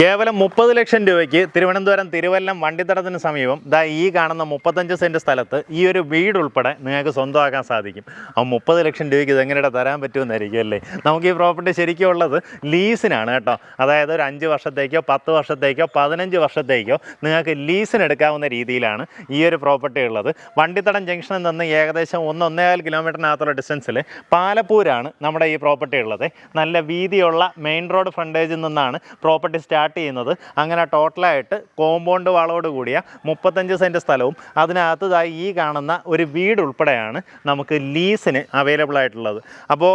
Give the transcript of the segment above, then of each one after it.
കേവലം മുപ്പത് ലക്ഷം രൂപയ്ക്ക് തിരുവനന്തപുരം തിരുവല്ലം വണ്ടിത്തടത്തിന് സമീപം ദാ ഈ കാണുന്ന മുപ്പത്തഞ്ച് സെന്റ് സ്ഥലത്ത് ഈ ഒരു വീട് ഉൾപ്പെടെ നിങ്ങൾക്ക് സ്വന്തമാക്കാൻ സാധിക്കും. ആ മുപ്പത് ലക്ഷം രൂപയ്ക്ക് ഇത് തരാൻ പറ്റുമെന്നായിരിക്കും അല്ലേ? നമുക്ക് ഈ പ്രോപ്പർട്ടി ശരിക്കും ഉള്ളത് ലീസിനാണ് കേട്ടോ. അതായത് ഒരു അഞ്ച് വർഷത്തേക്കോ പത്ത് വർഷത്തേക്കോ പതിനഞ്ച് വർഷത്തേക്കോ നിങ്ങൾക്ക് ലീസിന് എടുക്കാവുന്ന രീതിയിലാണ് ഈ ഒരു പ്രോപ്പർട്ടി ഉള്ളത്. വണ്ടിത്തടം ജംഗ്ഷനിൽ നിന്ന് ഏകദേശം ഒന്ന് ഒന്നേകാൽ കിലോമീറ്ററിനകത്തുള്ള ഡിസ്റ്റൻസിൽ പാലപ്പൂരാണ് നമ്മുടെ ഈ പ്രോപ്പർട്ടി ഉള്ളത്. നല്ല വീതിയുള്ള മെയിൻ റോഡ് ഫ്രണ്ടേജിൽ നിന്നാണ് പ്രോപ്പർട്ടി സ്റ്റാർട്ട് ചെയ്യുന്നത്. അങ്ങനെ ടോട്ടലായിട്ട് കോമ്പൗണ്ട് വളോട് കൂടിയ മുപ്പത്തഞ്ച് സെന്റ് സ്ഥലവും അതിനകത്തതായി ഈ കാണുന്ന ഒരു വീട് ഉൾപ്പെടെയാണ് നമുക്ക് ലീസിന് അവൈലബിൾ ആയിട്ടുള്ളത്. അപ്പോൾ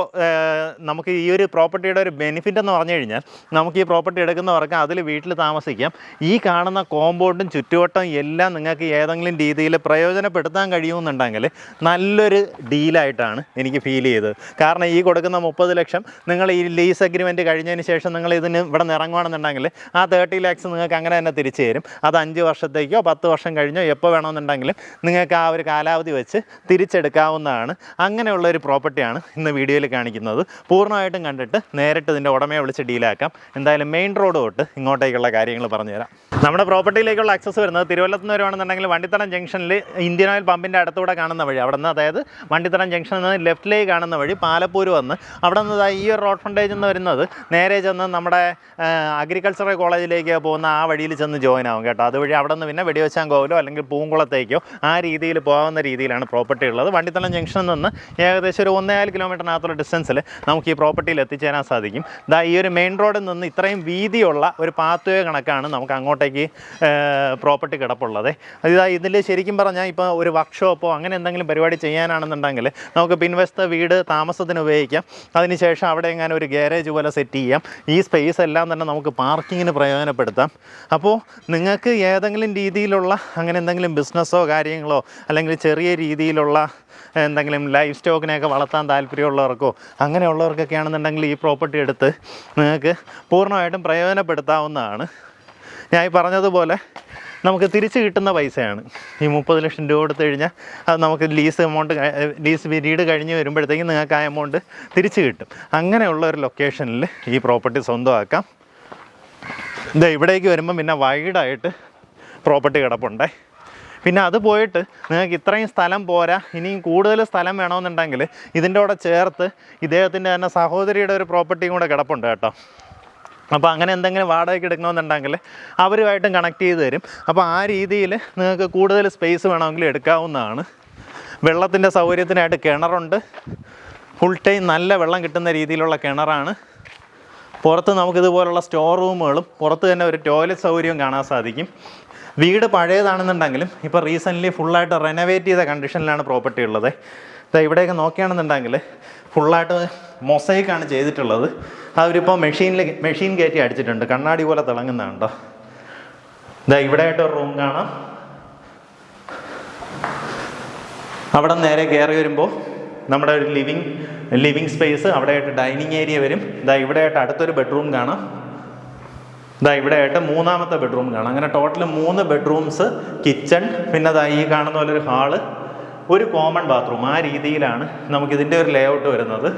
നമുക്ക് ഈ ഒരു പ്രോപ്പർട്ടിയുടെ ഒരു ബെനിഫിറ്റ് എന്ന് പറഞ്ഞു കഴിഞ്ഞാൽ നമുക്ക് ഈ പ്രോപ്പർട്ടി എടുക്കുന്നവർക്ക് അതിൽ വീട്ടിൽ താമസിക്കാം. ഈ കാണുന്ന കോമ്പൗണ്ടും ചുറ്റുവട്ടം എല്ലാം നിങ്ങൾക്ക് ഏതെങ്കിലും രീതിയിൽ പ്രയോജനപ്പെടുത്താൻ കഴിയുമെന്നുണ്ടെങ്കിൽ നല്ലൊരു ഡീലായിട്ടാണ് എനിക്ക് ഫീൽ ചെയ്തത്. കാരണം ഈ കൊടുക്കുന്ന മുപ്പത് ലക്ഷം നിങ്ങൾ ഈ ലീസ് അഗ്രിമെന്റ് കഴിഞ്ഞതിന് ശേഷം നിങ്ങൾ ഇതിന് ഇവിടെ നിന്ന് ഇറങ്ങുകയാണെന്നുണ്ടെങ്കിൽ ആ തേർട്ടി ലാക്സ് നിങ്ങൾക്ക് അങ്ങനെ തന്നെ തിരിച്ചു തരും. അത് അഞ്ച് വർഷത്തേക്കോ പത്ത് വർഷം കഴിഞ്ഞോ എപ്പോൾ വേണമെന്നുണ്ടെങ്കിലും നിങ്ങൾക്ക് ആ ഒരു കാലാവധി വെച്ച് തിരിച്ചെടുക്കാവുന്നതാണ്. അങ്ങനെയുള്ള ഒരു പ്രോപ്പർട്ടിയാണ് ഇന്ന് വീഡിയോയിൽ കാണിക്കുന്നത്. പൂർണമായിട്ടും കണ്ടിട്ട് നേരിട്ട് ഇതിന്റെ ഉടമയെ വിളിച്ച് ഡീലാക്കാം എന്തായാലും മെയിൻ റോഡ് തൊട്ട് ഇങ്ങോട്ടേക്കുള്ള കാര്യങ്ങൾ പറഞ്ഞുതരാം നമ്മുടെ പ്രോപ്പർട്ടിയിലേക്കുള്ള ആക്സസ് വരുന്നത് തിരുവല്ലത്ത് നിന്ന് വരുവാണെന്നുണ്ടെങ്കിൽ വണ്ടിത്തടം ജംഗ്ഷനിൽ ഇന്ത്യൻ ഓയിൽ പമ്പിന്റെ അടുത്തൂടെ കാണുന്ന വഴി. അവിടെ നിന്ന് അതായത് വണ്ടിത്തടം ജംഗ്ഷനിൽ നിന്ന് ലെഫ്റ്റിലേക്ക് കാണുന്ന വഴി പാലപ്പൂര് വന്ന് അവിടെ നിന്ന് ഈ ഒരു റോഡ് ഫ്രണ്ടേജ് എന്ന് വരുന്നത് നേരെ ചെന്ന് നമ്മുടെ അഗ്രികൾച്ചറൽ കോളേജിലേക്ക് പോകുന്ന ആ വഴിയിൽ ചെന്ന് ജോയിൻ ആവും കേട്ടോ. അതുവഴി അവിടെ നിന്ന് പിന്നെ വെടിവെച്ചാങ്കോവിലോ അല്ലെങ്കിൽ പൂങ്കുളത്തേക്കോ ആ രീതിയിൽ പോകാവുന്ന രീതിയിലാണ് പ്രോപ്പർട്ടി ഉള്ളത്. വണ്ടിത്തളം ജംഗ്ഷനിൽ നിന്ന് ഏകദേശം ഒരു ഒന്നേകാൽ കിലോമീറ്ററിനകത്തുള്ള ഡിസ്റ്റൻസിൽ നമുക്ക് ഈ പ്രോപ്പർട്ടിയിൽ എത്തിച്ചേരാൻ സാധിക്കും. ദാ ഈ ഒരു മെയിൻ റോഡിൽ നിന്ന് ഇത്രയും വീതിയുള്ള ഒരു പാത്വേ കണക്കാണ് നമുക്ക് അങ്ങോട്ടേക്ക് പ്രോപ്പർട്ടി കിടപ്പുള്ളത്. ഇതാ ഇതിൽ ശരിക്കും പറഞ്ഞാൽ ഇപ്പോൾ ഒരു വർക്ക്ഷോപ്പോ അങ്ങനെ എന്തെങ്കിലും പരിപാടി ചെയ്യാനാണെന്നുണ്ടെങ്കിൽ നമുക്ക് പിൻവശത്തെ വീട് താമസത്തിന് ഉപയോഗിക്കാം. അതിനുശേഷം അവിടെ എങ്ങനെ ഒരു ഗാരേജ് പോലെ സെറ്റ് ചെയ്യാം. ഈ സ്പേസ് എല്ലാം തന്നെ നമുക്ക് പാർക്കിങ്ങിന് പ്രയോജനപ്പെടുത്താം. അപ്പോൾ നിങ്ങൾക്ക് ഏതെങ്കിലും രീതിയിലുള്ള അങ്ങനെ എന്തെങ്കിലും ബിസിനസ്സോ കാര്യങ്ങളോ അല്ലെങ്കിൽ ചെറിയ രീതിയിലുള്ള എന്തെങ്കിലും ലൈഫ് സ്റ്റോക്കിനെയൊക്കെ വളർത്താൻ താല്പര്യമുള്ളവർക്കോ അങ്ങനെയുള്ളവർക്കൊക്കെ ആണെന്നുണ്ടെങ്കിൽ ഈ പ്രോപ്പർട്ടി എടുത്ത് നിങ്ങൾക്ക് പൂർണമായിട്ടും പ്രയോജനപ്പെടുത്താവുന്നതാണ്. ഞാൻ ഈ പറഞ്ഞതുപോലെ നമുക്ക് തിരിച്ച് കിട്ടുന്ന പൈസയാണ്. ഈ മുപ്പത് ലക്ഷം രൂപ കൊടുത്തു കഴിഞ്ഞാൽ അത് നമുക്ക് ലീസ് എമൗണ്ട് ലീസ് പീരീഡ് കഴിഞ്ഞ് വരുമ്പോഴത്തേക്കും നിങ്ങൾക്ക് ആ എമൗണ്ട് തിരിച്ച് കിട്ടും. അങ്ങനെയുള്ള ഒരു ലൊക്കേഷനിൽ ഈ പ്രോപ്പർട്ടി സ്വന്തമാക്കാം. ഇത് ഇവിടേക്ക് വരുമ്പം പിന്നെ വൈഡായിട്ട് പ്രോപ്പർട്ടി കിടപ്പുണ്ടേ. പിന്നെ അത് പോയിട്ട് നിങ്ങൾക്ക് ഇത്രയും സ്ഥലം പോരാ. ഇനിയും കൂടുതൽ സ്ഥലം വേണമെന്നുണ്ടെങ്കിൽ ഇതിന്റെ കൂടെ ചേർത്ത് ഇദ്ദേഹത്തിന്റെ തന്നെ സഹോദരിയുടെ ഒരു പ്രോപ്പർട്ടിയും കൂടെ കിടപ്പുണ്ട് കേട്ടോ. അപ്പോൾ അങ്ങനെ എന്തെങ്കിലും വാടകയ്ക്ക് എടുക്കണമെന്നുണ്ടെങ്കിൽ അവരുമായിട്ടും കണക്ട് ചെയ്ത് തരും. അപ്പോൾ ആ രീതിയിൽ നിങ്ങൾക്ക് കൂടുതൽ സ്പേസ് വേണമെങ്കിൽ എടുക്കാവുന്നതാണ്. വെള്ളത്തിന്റെ സൗകര്യത്തിനായിട്ട് കിണറുണ്ട്. ഫുൾ ടൈം നല്ല വെള്ളം കിട്ടുന്ന രീതിയിലുള്ള കിണറാണ്. പുറത്ത് നമുക്കിതുപോലുള്ള സ്റ്റോർ റൂമുകളും പുറത്ത് തന്നെ ഒരു ടോയ്ലറ്റ് സൗകര്യവും കാണാൻ സാധിക്കും. വീട് പഴയതാണെന്നുണ്ടെങ്കിലും ഇപ്പോൾ റീസെന്റ്ലി ഫുള്ളായിട്ട് റെനോവേറ്റ് ചെയ്ത കണ്ടീഷനിലാണ് പ്രോപ്പർട്ടി ഉള്ളത്. ദാ ഇവിടെയൊക്കെ നോക്കുകയാണെന്നുണ്ടെങ്കിൽ ഫുള്ളായിട്ട് മൊസൈക്കാണ് ചെയ്തിട്ടുള്ളത്. അവരിപ്പോൾ മെഷീനിൽ മെഷീൻ കയറ്റി അടിച്ചിട്ടുണ്ട്. കണ്ണാടി പോലെ തിളങ്ങുന്നതാണ് കേട്ടോ ഇതാ ഇവിടെയായിട്ട് ഒരു റൂം കാണാം. അവിടെ നേരെ കയറി വരുമ്പോൾ നമ്മുടെ ഒരു ലിവിങ് ലിവിങ് സ്പേസ് അവിടെയായിട്ട് ഡൈനിങ് ഏരിയ വരും. ഇതാ ഇവിടെയായിട്ട് അടുത്തൊരു ബെഡ്റൂം കാണാം. ഇതാ ഇവിടെയായിട്ട് മൂന്നാമത്തെ ബെഡ്റൂം കാണാം. അങ്ങനെ ടോട്ടൽ മൂന്ന് ബെഡ്റൂംസ് കിച്ചൺ പിന്നെ ഈ കാണുന്ന പോലെ ഒരു ഹാൾ ഒരു കോമൺ ബാത്റൂം ആ രീതിയിലാണ് നമുക്കിതിന്റെ ഒരു ലേ ഔട്ട് വരുന്നത്.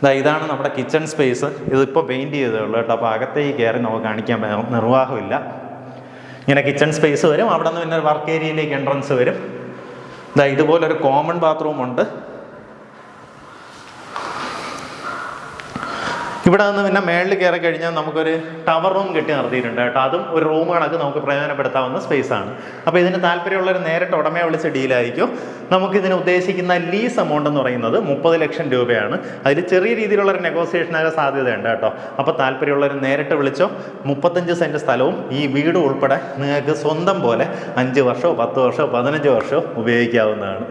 ഇതാ ഇതാണ് നമ്മുടെ കിച്ചൺ സ്പേസ് ഇതിപ്പോൾ പെയിന്റ് ചെയ്തേ ഉള്ളൂ കേട്ടോ. അപ്പോൾ അകത്തേക്ക് കയറി നമുക്ക് കാണിക്കാൻ നിർവാഹമില്ല. ഇങ്ങനെ കിച്ചൺ സ്പേസ് വരും. അവിടെ നിന്ന് പിന്നെ വർക്ക് ഏരിയയിലേക്ക് എൻട്രൻസ് വരും. ഇതാ ഇതുപോലൊരു കോമൺ ബാത്റൂം ഉണ്ട്. ഇവിടെ നിന്ന് പിന്നെ മേളിൽ കയറി കഴിഞ്ഞാൽ നമുക്കൊരു ടവർ റൂം കെട്ടി നടത്തിയിട്ടുണ്ട് കേട്ടോ. അതും ഒരു റൂം കണക്ക് നമുക്ക് പ്രയോജനപ്പെടുത്താവുന്ന സ്പേസ് ആണ്. അപ്പോൾ ഇതിന് താല്പര്യമുള്ളവർ നേരിട്ട് ഉടമയെ വിളിച്ച് ഡീലായിരിക്കും നമുക്കിതിന് ഉദ്ദേശിക്കുന്ന ലീസ് എമൗണ്ട് എന്ന് പറയുന്നത് മുപ്പത് ലക്ഷം രൂപയാണ്. അതിൽ ചെറിയ രീതിയിലുള്ള ഒരു നെഗോസിയേഷനായ സാധ്യതയുണ്ട് കേട്ടോ. അപ്പോൾ താല്പര്യമുള്ളവർ നേരിട്ട് വിളിച്ചോ മുപ്പത്തഞ്ച് സെന്റ് സ്ഥലവും ഈ വീടും ഉൾപ്പെടെ നിങ്ങൾക്ക് സ്വന്തം പോലെ അഞ്ച് വർഷമോ പത്ത് വർഷമോ പതിനഞ്ച് വർഷമോ ഉപയോഗിക്കാവുന്നതാണ്.